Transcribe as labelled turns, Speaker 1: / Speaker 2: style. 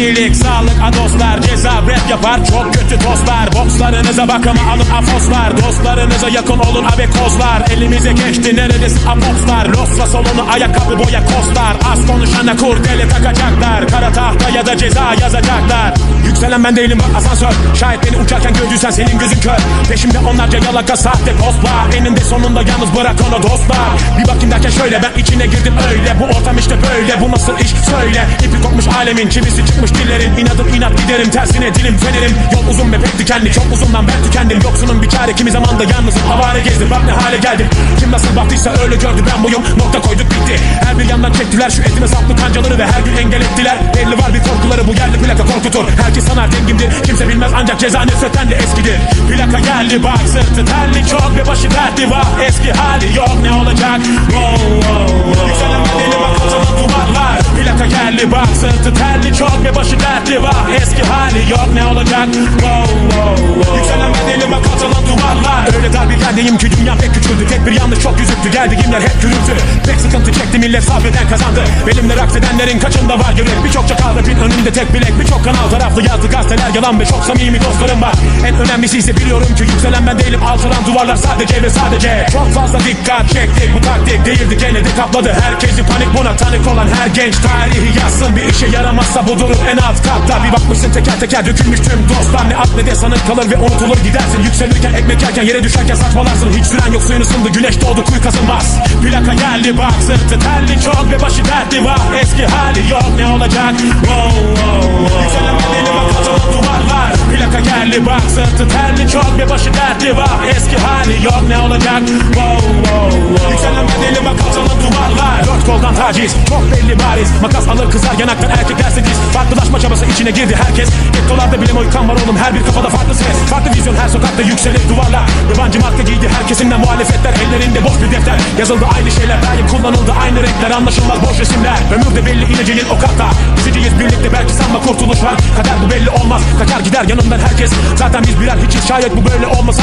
Speaker 1: İyilik, sağlık, adoslar Ceza rap yapar, çok kötü dostlar Bokslarınıza bakıma alın afoslar. Dostlarınıza yakın olun abekozlar Elimize geçti neredesin? Apokslar Losra solunu ayakkabı boya kostlar Az konuşana kurdele takacaklar. Kara tahta ya da ceza yazacaklar Yükselen ben değilim bak asansör. Şayet beni uçarken gördüysen senin gözün kör. Peşimde onlarca yalaka sahte postlar. Eninde sonunda yalnız bırak onu dostlar. Bir bakayım derken şöyle ben içine girdim öyle. Bu ortam işte böyle bu nasıl iş? Söyle. İpi kopmuş alemin çivisi çıkmış dillerin. İnadım inat giderim tersine dilim fenerim. Yol uzun ve pek dikenli çok uzundan ben tükendim. Yoksunun bir çare kimi zaman da yalnızım. Havale gezdim bak ne hale geldim. Kim nasıl baktıysa öyle gördü ben buyum. Nokta koyduk bitti. Her bir yandan çektiler şu etime saplı kancaları Ve her gün engel ettiler. Belli var bir korkuları bu yerli plaka korkutur Herkes sanar dengimdir. Kimse bilmez ancak ceza nefretten de eskidir. Plaka geldi bak sırtı terli çok ve başı dertli. Var Eski hali yok ne olacak? Wow, wow, wow. Yükselen bedeli bak duvarlar. Plaka geldi bak sırtı terli çok ve başı dertli. Var Eski hali yok ne olacak? Wow, wow, wow. Yükselen bedeli bak atılan duvarlar. Öyle dar bir yerdeyim ki dünya pek küçüldü. Tek bir yanlış çok yüzüktü. Geldiğimler hep gürültü. Pek sıkıntı millet sabreden kazandı. Benimle raks edenlerin kaçında var yürek. Birçok çakal rapin önünde tek bilek. Birçok kanal taraflı yazdı gazeteler yalan. Ve çok samimi dostlarım var. En önemlisi ise biliyorum ki yükselen ben değilim. Alçalan duvarlar sadece ve sadece. Çok fazla dikkat çektik bu taktik değildi gene de kapladı. Herkesi panik buna tanık olan her genç. Tarihi yazsın Bir işe yaramazsa bu durum en alt katta. Bir bakmışsın teker teker dökülmüş tüm dostlar. Ne at ne de sanık kalır ve unutulur gidersin. Yükselirken ekmek yerken yere düşerken saçmalarsın. Hiç süren yok suyun ısındı. Güneş doğdu kuyu kazılmaz Plaka geldi bak sırtı terli. Çok ve başı dertli. Var Eski hali yok. Ne olacak? Wow, wow, wow. Yükselen bedeli bak atılan duvarlar. Plaka geldi bak sırtı terli. Çok ve başı dertli. Var Eski hali yok. Ne olacak? Wow, wow. Yükselen bedeli bak atılan duvarlar. Dört koldan taciz çok belli bariz. Makas alır kızar yanaktan erkekler diz Farklılaşma çabası içine girdi herkes. Gettolarda bile moykan var oğlum her bir kafada farklı ses. Farklı vizyon her sokakta yükselir duvarlar. Yabancı marka giydi herkesinden muhalefetler Ellerinde boş bir defter. Yazıldı aynı şeyler daim kullanıldı aynı renkler. Anlaşılmaz boş resimler Ömür de belli ineceğin o katta. Üzeceğiz birlikte belki sanma kurtuluş var. Kader bu belli olmaz kaçar gider yanımdan herkes. Zaten biz birer hiçiz şayet bu böyle olmasa